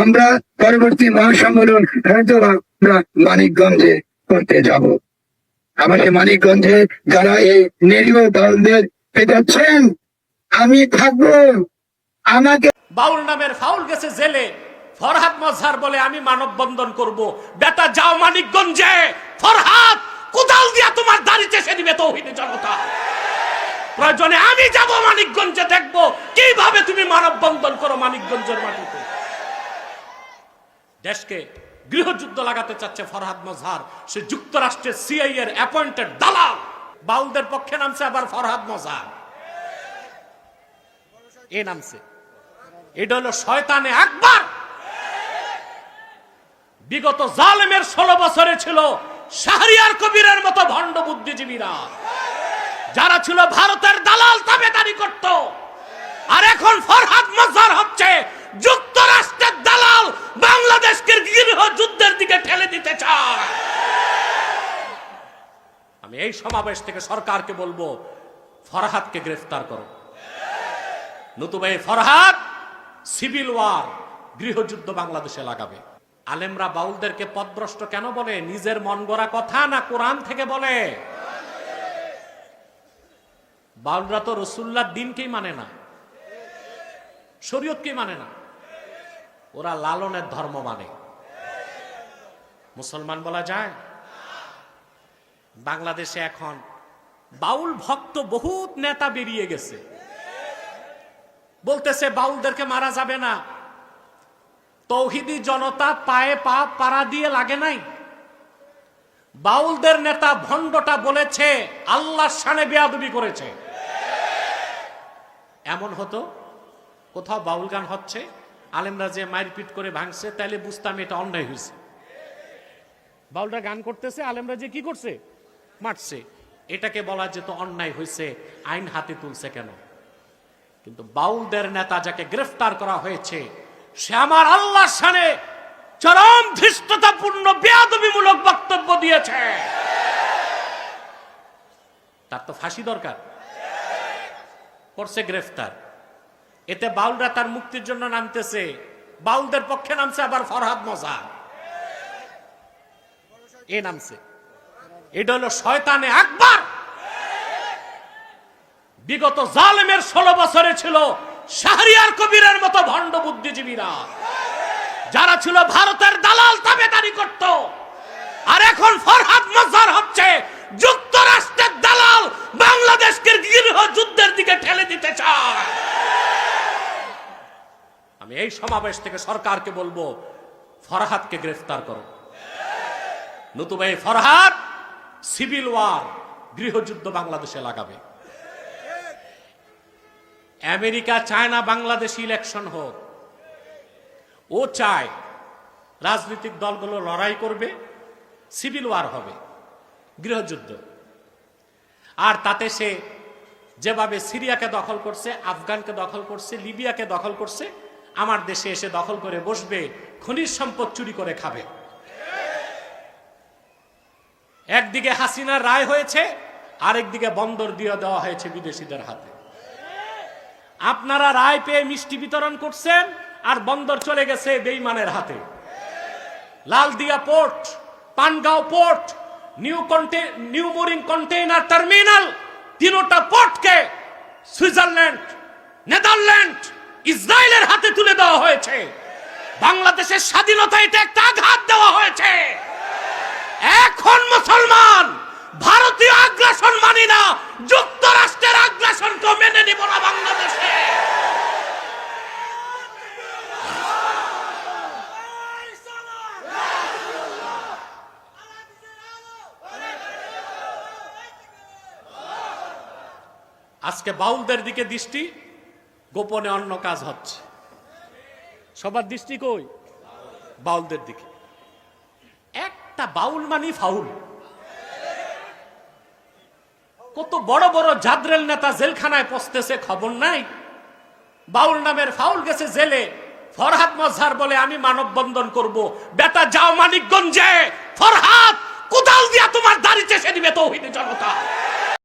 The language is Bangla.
আমরা পরবর্তী মহাসম্মেলন হয়তো আমরা মানিকগঞ্জে করতে যাব। আমার সে মানিকগঞ্জে যারা এই নিরীহ দলদের পেটাচ্ছেন, আমি থাকব। আমাকে বাউল নামের ফাউল গেছে জেলে। ফরহাদ মজহার বলে আমি মানববন্ধন করব। বেটা, যাও মানিকগঞ্জে। ফরহাদ, কোদাল দিয়া তোমার দাড়ি চেষে দিবে তৌহিদি জনতা। প্রয়োজনে আমি যাব মানিকগঞ্জে দেখব। কীভাবে তুমি মানব মানববন্ধন করো মানিকগঞ্জের মাটিতে? দেশকে গৃহযুদ্ধ লাগাতে চাচ্ছে ফরহাদ মজহার। সে যুক্তরাষ্ট্রের সিআই এর অ্যাপয়েন্টেড দালাল। বাউলদের পক্ষে নামছে আবার ফরহাদ মজহার। এ নামছে। এটা হলো শয়তানে একবার বিগত জালেমের ষোলো বছরে ছিল শাহরিয়ার কবিরের মতো ভণ্ড বুদ্ধিজীবীরা। যারা ছিল ভারতের দালাল তাবেদারি করত আর এখন ফরহাদ মজার হচ্ছে যুক্তরাষ্ট্রের দালাল বাংলাদেশকে গৃহ যুদ্ধের দিকে ঠেলে দিতে চায় আমি এই সমাবেশ থেকে সরকারকে বলব, ফরহাদকে গ্রেফতার করো। নতুবা এই ফরহাদ সিভিল ওয়ার, গৃহযুদ্ধ বাংলাদেশে লাগাবে। আলেমরা বাউলদেরকে পদভ্রষ্ট কেন বলে? নিজের মন গড়া কথা না কোরআন থেকে বলে? বাউলরা তো রসুল্লার দিনকেই মানে না, শরীয়তকেই মানে না। ওরা লালনের ধর্ম মানে। মুসলমান বলা যায় বাংলাদেশে এখন বাউল ভক্ত বহুত নেতা বেরিয়ে গেছে। বলতেছে, বাউলদেরকে মারা যাবে না। তৌহিদি জনতা পায়ে পা পাড়া দিয়ে লাগে নাই। বাউলদের নেতা ভণ্ডটা বলেছে, আল্লাহর সানে বেয়াদবি করেছে। এমন হতো, কোথাও বাউল গান হচ্ছে, আলেমরা যে মারপিট করে ভাঙছে, তাইলে বুঝতাম এটা অন্যায় হয়েছে। বাউলরা গান করতেছে, আলেমরা যে কি করছে? মারছে। এটাকে বলা যেত অন্যায় হয়েছে, আইন হাতে তুলছে কেন? কিন্তু বাউলদের নেতা যাকে গ্রেফতার করা হয়েছে, সে আমার আল্লাহর সানে চরম ধৃষ্টতাপূর্ণ, বেয়াদবিমূলক বক্তব্য দিয়েছে। তার তো ফাঁসি দরকার। করছে গ্রেফতার। এতে বাউলরা তার মুক্তির জন্য নামতেছে। বাউলদের পক্ষে নামছে আবার ফরহাদ মজা এ নামছে। এটা হলো শয়তানে একবার বিগত জালেমের ষোলো বছরে ছিল শাহরিয়ার কবিরের মতো ভণ্ড বুদ্ধিজীবীরা। যারা ছিল ভারতের দালাল তাবেদারি করত। আর এখন ফরহাদ মজার হচ্ছে যুক্তরাষ্ট্রের দালাল বাংলাদেশকে গৃহ যুদ্ধের দিকে ঠেলে দিতে চায়। আমি এই সমাবেশ থেকে সরকারকে বলব, ফরহাদকে গ্রেফতার করো। নতুবা এই ফরহাদ সিভিল ওয়ার, গৃহযুদ্ধ বাংলাদেশে লাগাবে। আমেরিকা চায় না বাংলাদেশ ইলেকশন হোক। ও চায় রাজনৈতিক দলগুলো লড়াই করবে, সিভিল ওয়ার হবে, গৃহযুদ্ধ। আর তাতে সে যেভাবে সিরিয়াকে দখল করছে, আফগানকে দখল করছে, লিবিয়াকে দখল করছে, আমার দেশে এসে দখল করে বসবে, খনিজ সম্পদ চুরি করে খাবে। একদিকে হাসিনার রায় হয়েছে, আরেকদিকে বন্দর দিয়ে দেওয়া হয়েছে বিদেশিদের হাতে। আপনারা রায় পেয়ে মিষ্টি বিতরণ করছেন আর বন্দর চলে গেছে বেইমানের হাতে। Laldia port, Pangaon port, new কন্টে, new mooring container terminal, তিনোটা পোর্টকে সুইজারল্যান্ড, নেদারল্যান্ড, ইসরায়েলের হাতে তুলে দেওয়া হয়েছে। বাংলাদেশের স্বাধীনতা এটা একটা আঘাত দেওয়া হয়েছে। এখন মুসলমান, ভারতীয় আগ্রাসন মানি না, যুক্তরাষ্ট্রের আগ্রাসনকে মেনে নিব না বাংলাদেশে। আজকে বাউলদের দিকে দৃষ্টি, গোপনে অন্য কাজ হচ্ছে। সবার দৃষ্টি কই? বাউলদের দিকে। একটা বাউল মানি ফাউল। কত বড় বড় জাদ্রেল নেতা জেলখানায় পচতেছে খবর নাই। বাউল নামের ফাউল গেছে জেলে। ফরহাদ মজহার বলে, আমি মানববন্ধন করব। বেটা, যাও মানিকগঞ্জে। ফরহাদ, কোদাল দিয়া তোমার দাড়ি চেষে নিবে তো জনতা।